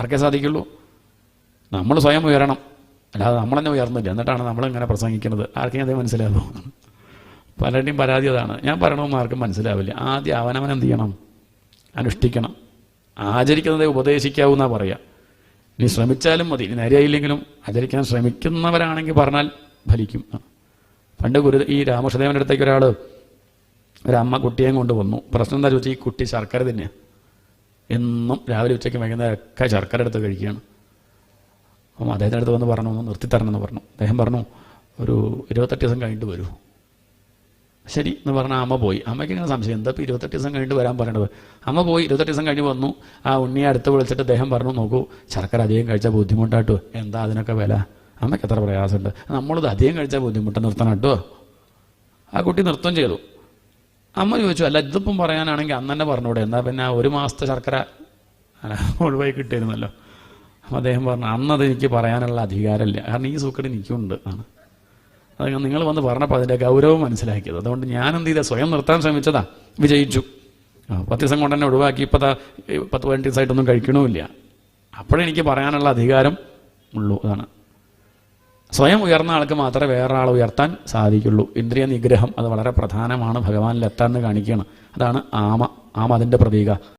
ആർക്കേ സാധിക്കുള്ളൂ? നമ്മൾ സ്വയം ഉയരണം. അല്ലാതെ നമ്മളെന്നെ ഉയർന്നില്ല. എന്നിട്ടാണ് നമ്മളിങ്ങനെ പ്രസംഗിക്കുന്നത്. ആർക്കും അതേ മനസ്സിലാകുമോ പലരുടെയും പരാതി അതാണ്. ഞാൻ പറയണമെന്ന് ആർക്കും മനസ്സിലാവില്ല. ആദ്യം അവനവൻ എന്ത് ചെയ്യണം? അനുഷ്ഠിക്കണം. ആചരിക്കുന്നതേ ഉപദേശിക്കാവൂന്നാ പറയുക ഇനി ശ്രമിച്ചാലും മതി. നേരെയായില്ലെങ്കിലും ആചരിക്കാൻ ശ്രമിക്കുന്നവരാണെങ്കിൽ പറഞ്ഞാൽ ഫലിക്കും. പണ്ട് ഗുരു ഈ രാമകൃഷ്ണദേവന്റെ അടുത്തേക്ക് ഒരാൾ ഒരമ്മ കുട്ടിയേയും കൊണ്ട് വന്നു. പ്രശ്നം എന്താ ചോദിച്ചാൽ ഈ കുട്ടി ശർക്കര തന്നെയാണ് എന്നും രാവിലെ ഉച്ചയ്ക്ക് വൈകുന്നേരം ഒക്കെ ശർക്കര എടുത്ത് കഴിക്കുകയാണ്. അപ്പം അദ്ദേഹത്തിന്റെ അടുത്ത് വന്ന് പറഞ്ഞു ഒന്ന് നിർത്തിത്തരണമെന്ന് പറഞ്ഞു. അദ്ദേഹം പറഞ്ഞു ഒരു ഇരുപത്തെട്ട് ദിവസം കഴിഞ്ഞിട്ട് വരൂ. ശരി എന്ന് പറഞ്ഞാൽ അമ്മ പോയി. അമ്മയ്ക്ക് ഇങ്ങനെ സംശയം എന്താ ഇപ്പോൾ ഇരുപത്തെട്ട് ദിവസം കഴിഞ്ഞിട്ട് വരാൻ പറയണത്? അമ്മ പോയി ഇരുപത്തെട്ട് ദിവസം കഴിഞ്ഞ് വന്നു. ആ ഉണ്ണിയെ അടുത്ത് വിളിച്ചിട്ട് അദ്ദേഹം പറഞ്ഞു നോക്കൂ ശർക്കര അധികം കഴിച്ചാൽ ബുദ്ധിമുട്ടാട്ടോ. എന്താ അതിനൊക്കെ വില? അമ്മയ്ക്ക് എത്ര പ്രയാസമുണ്ട്. നമ്മളിത് അധികം കഴിച്ചാൽ ബുദ്ധിമുട്ട് നിർത്തണം കേട്ടോ. ആ കുട്ടി നൃത്തം ചെയ്തു. അമ്മ ചോദിച്ചു അല്ല ഇതിപ്പം പറയാനാണെങ്കിൽ അന്ന് തന്നെ പറഞ്ഞൂടെ എന്താ പിന്നെ ഒരു മാസത്തെ ശർക്കര ഒഴിവായി കിട്ടിയിരുന്നല്ലോ. അപ്പം അദ്ദേഹം പറഞ്ഞു അന്നത് എനിക്ക് പറയാനുള്ള അധികാരമില്ല കാരണം ഈ സൂക്കട് എനിക്കുണ്ട്. ആണ്. അത് നിങ്ങൾ വന്ന് പറഞ്ഞപ്പോൾ അതിന്റെ ഗൗരവം മനസ്സിലാക്കിയത്. അതുകൊണ്ട് ഞാൻ എന്ത് ചെയ്താൽ സ്വയം നിർത്താൻ ശ്രമിച്ചതാ വിജയിച്ചു. പത്ത് ദിവസം കൊണ്ട് തന്നെ ഒഴിവാക്കി ഇപ്പത്ത പത്ത് പതിനെട്ട് ദിവസമായിട്ടൊന്നും കഴിക്കണമില്ല. അപ്പോഴെനിക്ക് പറയാനുള്ള അധികാരം ഉള്ളൂ അതാണ്. സ്വയം ഉയർന്ന ആൾക്ക് മാത്രമേ വേറെ ആളെ ഉയർത്താൻ സാധിക്കുള്ളൂ. ഇന്ദ്രിയ നിഗ്രഹം അത് വളരെ പ്രധാനമാണ്. ഭഗവാനിൽ എത്താൻ കാണിക്കുകയാണ്. അതാണ് ആമ ആമ അതിന്റെ പ്രതീക.